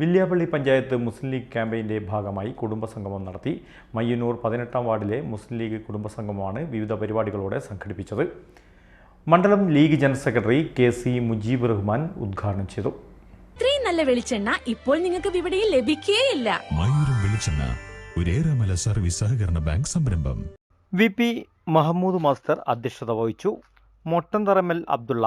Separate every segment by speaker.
Speaker 1: Villiappally panchayat Muslim league ക്യാമ്പയിന്റെ ഭാഗമായി കുടുംബസംഗമം നടത്തി മയ്യന്നൂർ പതിനെട്ടാം വാർഡിലെ മുസ്ലിം ലീഗ് കുടുംബസംഗമമാണ് വിവിധ പരിപാടികളോടെ സംഘടിപ്പിച്ചത്. മണ്ഡലം league general secretary K C Mujeeb Rahman ഉദ്ഘാടനം ചെയ്തു.
Speaker 2: ഇത്രയും നല്ല വെളിച്ചെണ്ണ ഇപ്പോൾ നിങ്ങൾക്ക് വിപണിയിൽ ലഭിക്കുകയില്ല
Speaker 3: മയൂരം വെളിച്ചെണ്ണ ഒരേറെമല സർവീസ് സഹകരണ ബാങ്ക് സംരംഭം.
Speaker 1: വി പി മഹമ്മൂദ് മാസ്റ്റർ അധ്യക്ഷത വഹിച്ചു. മൊട്ടന്തറമൽ അബ്ദുള്ള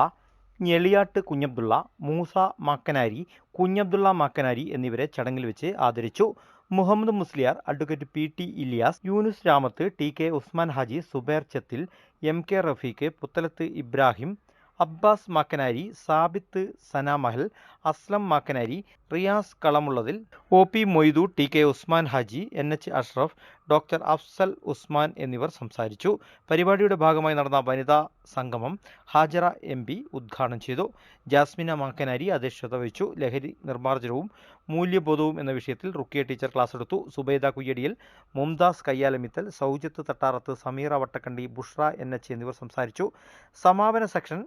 Speaker 1: ഞെളിയാട്ട് കുഞ്ഞബ്ദുള്ള മൂസ മാക്കനാരി കുഞ്ഞബ്ദുള്ള മാക്കനാരി എന്നിവരെ ചടങ്ങിൽ വെച്ച് ആദരിച്ചു. Muhammad Musliyar advocate P T Iliyas Yunus Ramath T K Usman Haji Subair Chathil M K Rafeeq Puthalath Ibrahim Abbas Makkanari Sabith Sanamahal Aslam Makkanari Riyas Kalamullathil O P Moidu T K Usman Haji N H Ashraf doctor Afsal Usman എന്നിവർ സംസാരിച്ചു. പരിപാടിയുടെ ഭാഗമായി നടന്ന വനിതാ സംഗമം Hajara M P ഉദ്ഘാടനം ചെയ്തു. ജാസ്മിന മാക്കനാരി അധ്യക്ഷത വഹിച്ചു. ലഹരി നിർമ്മാർജനവും മൂല്യബോധവും എന്ന വിഷയത്തിൽ റുക്കിയ ടീച്ചർ ക്ലാസ് എടുത്തു. സുബൈദ കുയ്യടിയിൽ മുംതാസ് കയ്യാലമിത്തൽ സൗജത്ത് തട്ടാറത്ത് സമീറ വട്ടക്കണ്ടി ബുഷ്ര എൻ എച്ച് എന്നിവർ സംസാരിച്ചു. സമാപന സെക്ഷൻ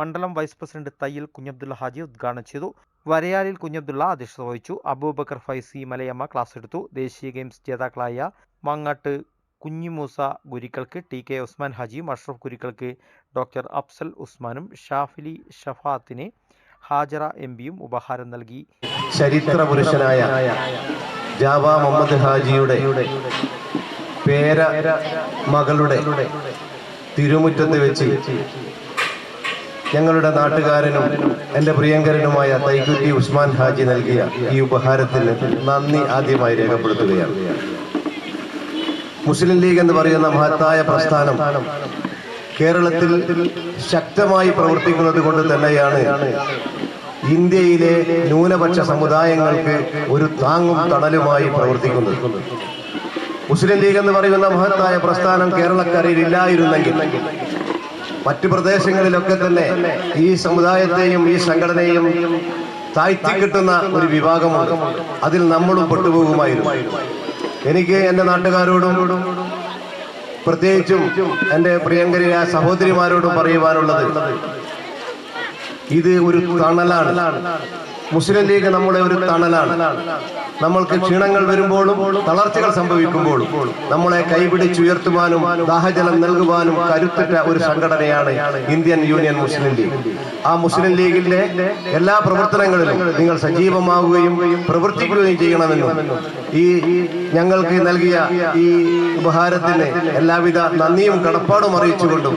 Speaker 1: മണ്ഡലം വൈസ് പ്രസിഡന്റ് തയ്യൽ കുഞ്ഞബ്ദുള്ള ഹാജി ഉദ്ഘാടനം ചെയ്തു. വരയാലിൽ കുഞ്ഞബ്ദുള്ള അധ്യക്ഷത വഹിച്ചു. അബൂബക്കർ ഫൈസി മലയമ്മ ക്ലാസ് എടുത്തു. ദേശീയ ഗെയിംസ് ജേതാക്കളായ മങ്ങാട്ട് കുഞ്ഞിമൂസ ഗുരിക്കൾക്ക് ടി കെ ഉസ്മാൻ ഹാജിയും അഷ്റഫ് ഗുരിക്കൾക്ക് ഡോക്ടർ അഫ്സൽ ഉസ്മാനും ഷാഫിലി ഷഫാത്തിന് ഹാജറ എം പിയും ഉപഹാരം നൽകി.
Speaker 4: ചരിത്ര പുരുഷനായ ജാവ മുഹമ്മദ് ഹാജിയുടെ പേര മകളുടെ തിരുമുറ്റത്ത് വെച്ച് ഞങ്ങളുടെ നാട്ടുകാരനും എന്റെ പ്രിയങ്കരനുമായ തൈക്കുറ്റി ഉസ്മാൻ ഹാജി നൽകിയ ഈ ഉപഹാരത്തിന് നന്ദി ആദ്യമായി രേഖപ്പെടുത്തുകയാണ്. മുസ്ലിം ലീഗ് എന്ന് പറയുന്ന മഹത്തായ പ്രസ്ഥാനം കേരളത്തിൽ ശക്തമായി പ്രവർത്തിക്കുന്നത് കൊണ്ട് തന്നെയാണ് ഇന്ത്യയിലെ ന്യൂനപക്ഷ സമുദായങ്ങൾക്ക് ഒരു താങ്ങും തണലുമായി പ്രവർത്തിക്കുന്നത്. മുസ്ലിം ലീഗ് എന്ന് പറയുന്ന മഹത്തായ പ്രസ്ഥാനം കേരളക്കരയിൽ ഇല്ലായിരുന്നെങ്കിൽ മറ്റു പ്രദേശങ്ങളിലൊക്കെ തന്നെ ഈ സമുദായത്തെയും ഈ സംഘടനയും താഴ്ത്തി കിട്ടുന്ന ഒരു വിഭാഗമാണ് അതിൽ നമ്മളും പെട്ടുപോകുമായിരുന്നു. എനിക്ക് എന്റെ നാട്ടുകാരോടും പ്രത്യേകിച്ചും എന്റെ പ്രിയങ്കരിയായ സഹോദരിമാരോടും പറയുവാനുള്ളത് ഇത് ഒരു തണലാണ്. മുസ്ലിം ലീഗ് നമ്മുടെ ഒരു തണലാണ്. നമ്മൾക്ക് ക്ഷീണങ്ങൾ വരുമ്പോഴും തളർച്ചകൾ സംഭവിക്കുമ്പോഴും നമ്മളെ കൈപിടിച്ചുയർത്തുവാനും ദാഹജലം നൽകുവാനും കരുത്തിട്ട ഒരു സംഘടനയാണ് ഇന്ത്യൻ യൂണിയൻ മുസ്ലിം ലീഗ്. ആ മുസ്ലിം ലീഗിന്റെ എല്ലാ പ്രവർത്തനങ്ങളിലും നിങ്ങൾ സജീവമാവുകയും പ്രവർത്തിക്കുകയും ചെയ്യണമെന്നും ഈ ഞങ്ങൾക്ക് നൽകിയ ഈ ഉപഹാരത്തിന് എല്ലാവിധ നന്ദിയും കടപ്പാടും അറിയിച്ചുകൊണ്ടും